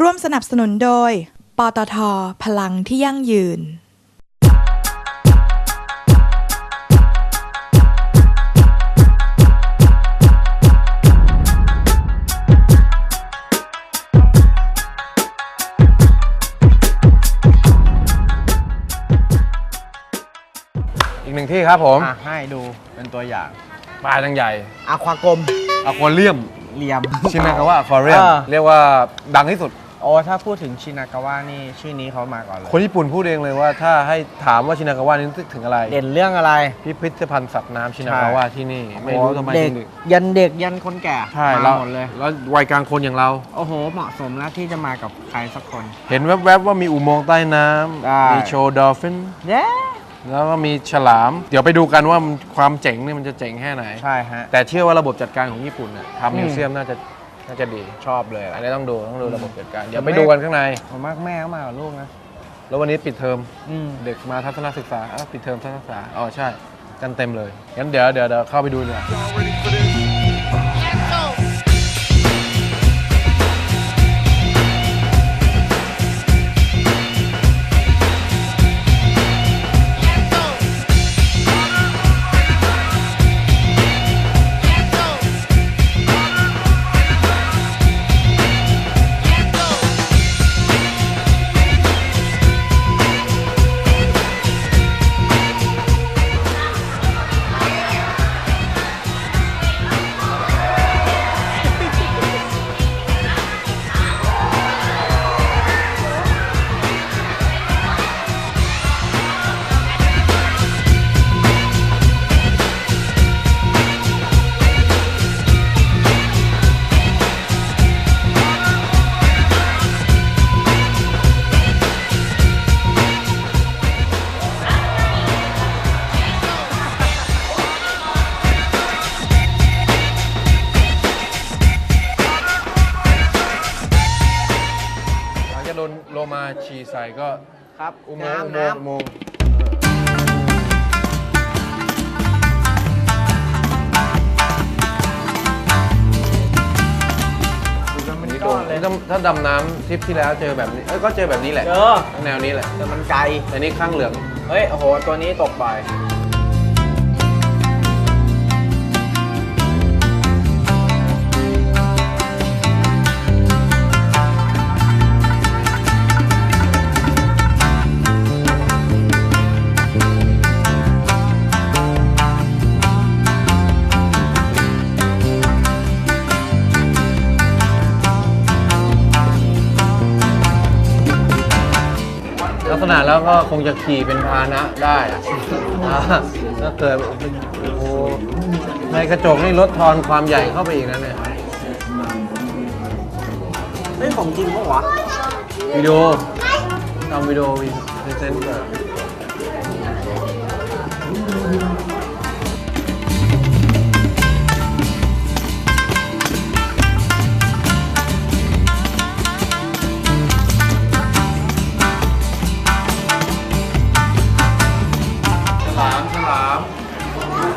ร่วมสนับสนุนโดย ปตท พลังที่ยั่งยืน อีกหนึ่งที่ครับผมอะให้ดูเป็นตัวอย่างปลาจังใหญ่อะควากลมอควาเรียมเหลี่ยม ชินากาวะอควาเรียมเออ เรียกว่าดังที่สุด โอ้ถ้าพูดถึงชินากาวะนี่ชื่อนี้เขามาก่อนเลย คนญี่ปุ่นพูดเองเลยว่าถ้าให้ถามว่าชินากาวะนี่นึกถึงอะไรเด่นเรื่องอะไร พิพิธภัณฑ์สัตว์น้ำชินากาวะที่นี่ ไม่รู้ทำไมเด็กถึงยันเด็กยันคนแก่ใช่มาแล้วหมดเลย แล้ววัยกลางคนอย่างเรา โอ้โห เหมาะสมแล้วที่จะมากับใครสักคน เห็นแวบๆว่ามีอุโมงค์ใต้น้ได้ำมีโชว์ดอลฟินเย้แล้วก็มีฉลาม เดี๋ยวไปดูกันว่ามันความเจ๋งเนี่ยมันจะเจ๋งแค่ไหนใช่ฮะแต่เชื่อว่าระบบจัดการของญี่ปุ่นน่ะอืมทำมิวเซียมน่าจะ น่าจะดีชอบเลย อัอะนนี้ต้องดูต้องดูระบบจัดการเดี๋ยวแต่ไปไม่ดูกันข้างในผมมากแม่ก็มากับลูกนะ แล้ววันนี้ปิดเทอมอืมเด็กมาทัศนศึกษาอ้าวปิดเทอมทัศนศึกษาอ๋อใช่ กันเต็มเลยงั้นเดี๋ยวเดี๋ยวเดี๋ยวเข้าไปดูดีกว่าหลัง นโลมาฉี่ใส่ก็ครับอุโมงค์อุน้ำ โมงค์น้อุโมงค์อันนี้โดนนี่ถ้าถ้าดำน้ำทริปที่แล้วเจอแบบนี้เอ้ยก็เจอแบบนี้แหละเจอ แนวนี้แหละ แต่มันไกล แต่นี่ข้างเหลือง เฮ้ย โอ้โห ตัวนี้ตกบ่อ กษณะแล้วก็คงจะขี่เป็นพาหนะได้อะอ่าถ้าเกิดโอ้โหในกระจกนี่ลดทอนความใหญ่เข้าไปอีกนะเนี่ยเฮ้ยของจริงปะวะวิดีโอทำวิดีโอมีพรีเซนต์แบบ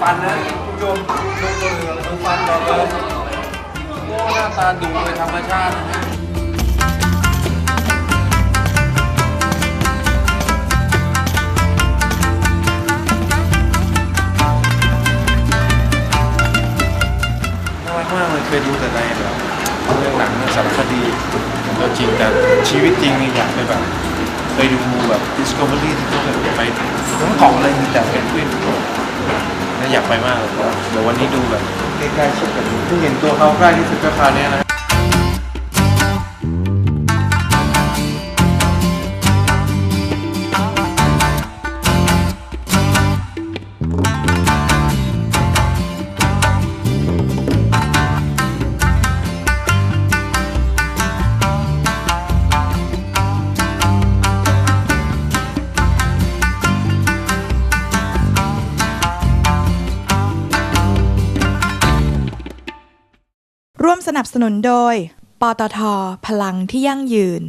ฟันนะคุณผู้ชมดูตัวเหลืองดูฟันก่อนเลยโอ้หน้าตาดูเลยธรรมชาตินะฮะน่ารักมากเลยเคยดูแต่ในแบบเรื่องหนังสารคดีแล้วจริงแต่ชีวิตจริงนี่อยากไปแบบเคยดูแบบ Discovery ที่เขาแบบไปทั้งเกาะอะไรมีแต่เพนกวินน่า อยากไปมากเลยเดี๋ยววันนี้ดูแบบใกล้ๆชิดกันเพิ่งเห็นตัวเขาใกล้ที่สุดก็คราวเนี้ยนะ นับสนุนโดย ปตท พลังที่ยั่งยืน